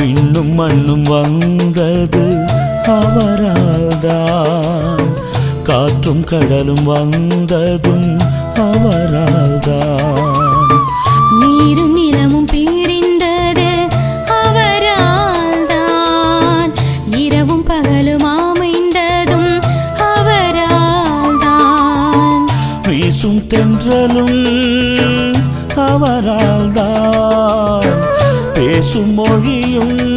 விண்ணும் மண்ணும் வந்தது அவரால்தான். காற்றும் கடலும் வந்ததும் அவரால்தான். நீரும் நிலமும் பிரிந்தது அவரால் தான் இரவும் பகலும் அமைந்ததும் அவரால் தான் வீசும் தென்றலும் அவரால்தான். பேசும் மொழியும்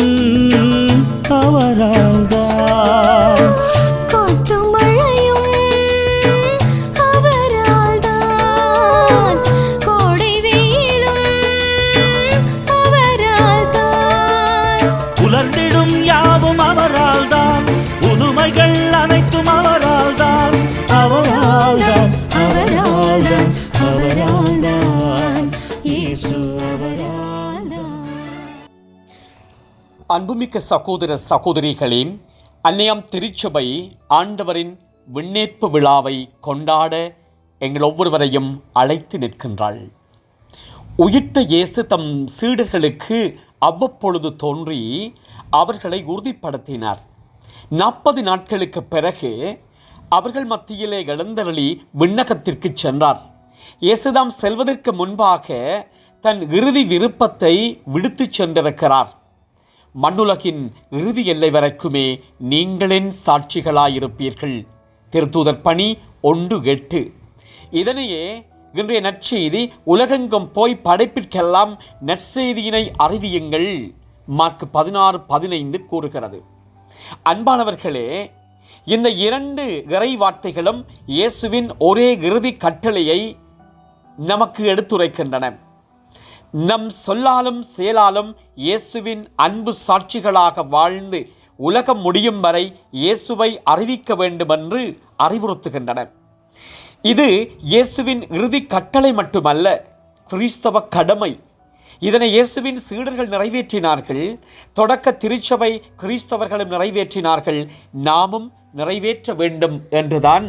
அன்புமிக்க சகோதர சகோதரிகளே அன்னையாம் திருச்சபை ஆண்டவரின் விண்ணேற்பு விழாவை கொண்டாட எங்கள் ஒவ்வொருவரையும் அழைத்து நிற்கின்றாள். உயிர்த்த இயேசு தம் சீடர்களுக்கு அவ்வப்பொழுது தோன்றி அவர்களை உறுதிப்படுத்தினார். நாற்பது நாட்களுக்கு பிறகு அவர்கள் மத்தியிலே எழுந்தருளி விண்ணகத்திற்கு சென்றார். இயேசுதாம் செல்வதற்கு முன்பாக தன் இறுதி விருப்பத்தை விடுத்துச் சென்றிருக்கிறார். மண்ணுலகின் இறுதி எல்லை வரைக்குமே நீங்களின் சாட்சிகளாயிருப்பீர்கள். திருத்தூதர் பணி ஒன்று எட்டு. இதனையே இன்றைய நற்செய்தி உலகெங்கும் போய் படைப்பிற்கெல்லாம் நற்செய்தியினை அறிவியுங்கள். மார்க் பதினாறு பதினைந்து கூறுகிறது. அன்பானவர்களே இந்த இரண்டு இறை வார்த்தைகளும் இயேசுவின் ஒரே இறுதி கட்டளையை நமக்கு எடுத்துரைக்கின்றன. நம் சொல்லாலும் செயலாலும் இயேசுவின் அன்பு சாட்சிகளாக வாழ்ந்து உலகம் முடியும் வரை இயேசுவை அறிவிக்க வேண்டுமென்று அறிவுறுத்துகின்றன இது இயேசுவின் இறுதி கட்டளை மட்டுமல்ல கிறிஸ்தவ கடமை. இதனை இயேசுவின் சீடர்கள் நிறைவேற்றினார்கள் தொடக்க திருச்சபை கிறிஸ்தவர்களும் நிறைவேற்றினார்கள் நாமும் நிறைவேற்ற வேண்டும் என்றுதான்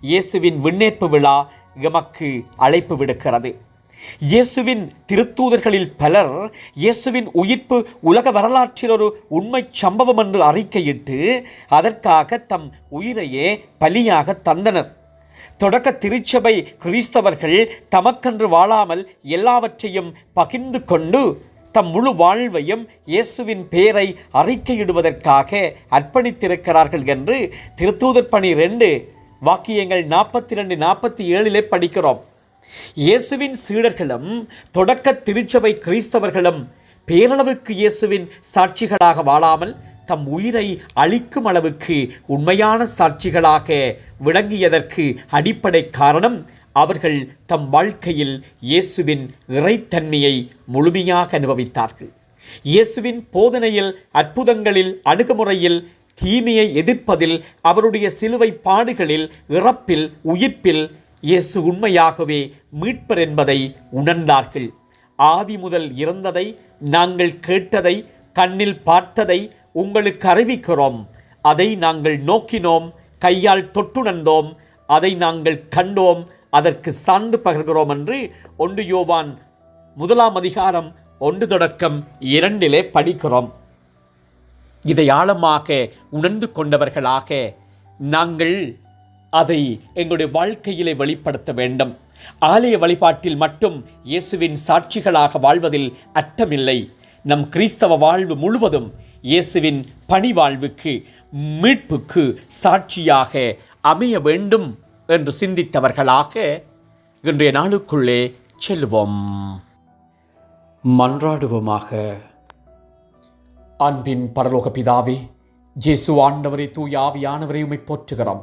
இயேசுவின் விண்ணேற்பு விழா எமக்கு அழைப்பு விடுக்கிறது. இயேசுவின் திருத்தூதர்களில் பலர் இயேசுவின் உயிர்ப்பு உலக வரலாற்றில் ஒரு உண்மை சம்பவம் என்று அறிக்கையிட்டு அதற்காக தம் உயிரையே பலியாக தந்தனர். தொடக்க திருச்சபை கிறிஸ்தவர்கள் தமக்கென்று வாழாமல் எல்லாவற்றையும் பகிர்ந்து கொண்டு தம் முழு வாழ்வையும் இயேசுவின் பெயரை அறிக்கையிடுவதற்காக அர்ப்பணித்திருக்கிறார்கள் என்று திருத்தூதர் பணி ரெண்டு வாக்கியங்கள் நாற்பத்தி ரெண்டு நாற்பத்தி ஏழிலே படிக்கிறோம். இயேசுவின் சீடர்களும் தொடக்க திருச்சபை கிறிஸ்தவர்களும் பேரளவுக்கு இயேசுவின் சாட்சிகளாக வாழாமல் தம் உயிரை அளிக்கும் அளவுக்கு உண்மையான சாட்சிகளாக விளங்கியதற்கு அடிப்படை காரணம் அவர்கள் தம் வாழ்க்கையில் இயேசுவின் இறைத்தன்மையை முழுமையாக அனுபவித்தார்கள். இயேசுவின் போதனையில் அற்புதங்களில் அணுகுமுறையில் தீமையை எதிர்ப்பதில் அவருடைய சிலுவை பாடுகளில் இறப்பில் உயிர்ப்பில் இயேசு உண்மையாகவே மீட்பர் என்பதை உணர்ந்தார்கள். ஆதி முதல் இறந்ததை நாங்கள் கேட்டதை கண்ணில் பார்த்ததை உங்களுக்கு அறிவிக்கிறோம். அதை நாங்கள் நோக்கினோம் கையால் தொட்டுணர்ந்தோம் அதை நாங்கள் கண்டோம் அதற்கு சான்று பகர்கிறோம் என்று ஒன்று யோவான் முதலாம் அதிகாரம் ஒன்று தொடக்கம் இரண்டிலே படிக்கிறோம். இதை ஆழமாக உணர்ந்து கொண்டவர்களாக நாங்கள் அதை எங்களுடைய வாழ்க்கையிலே வெளிப்படுத்த வேண்டும். ஆலய வழிபாட்டில் மட்டும் இயேசுவின் சாட்சிகளாக வாழ்வதில் அர்த்தமில்லை. நம் கிறிஸ்தவ வாழ்வு முழுவதும் இயேசுவின் பணி வாழ்வுக்கு மீட்புக்கு சாட்சியாக அமைய வேண்டும் என்று சிந்தித்தவர்களாக இன்றைய நாளுக்குள்ளே செல்வோம். மன்றாடுவோமாக. அன்பின் பரலோக பிதாவே ஜேசு ஆண்டவரை தூய ஆவியானவரை உம்மை போற்றுகிறோம்.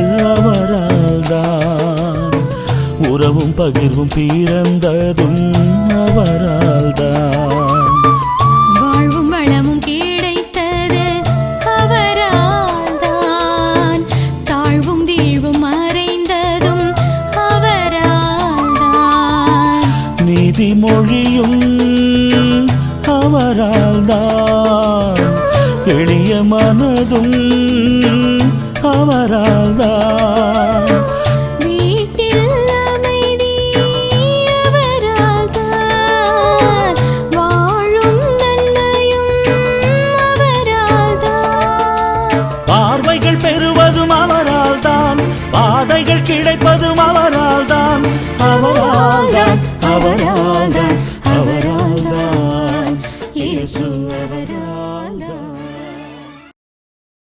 உறவும் பகிர்வும் பிறந்ததும் அவரால்தான். வாழ்வும் வளமும் கிடைத்தது அவரால்தான். தாழ்வும் வீழ்வும் மறைந்ததும் அவரால்தான். நீதிமொழியும் அவரால்தான். எளிய மனதும் பாதைகள் கிடைப்பதும் அவரால் தான் அவரால் அவரால்.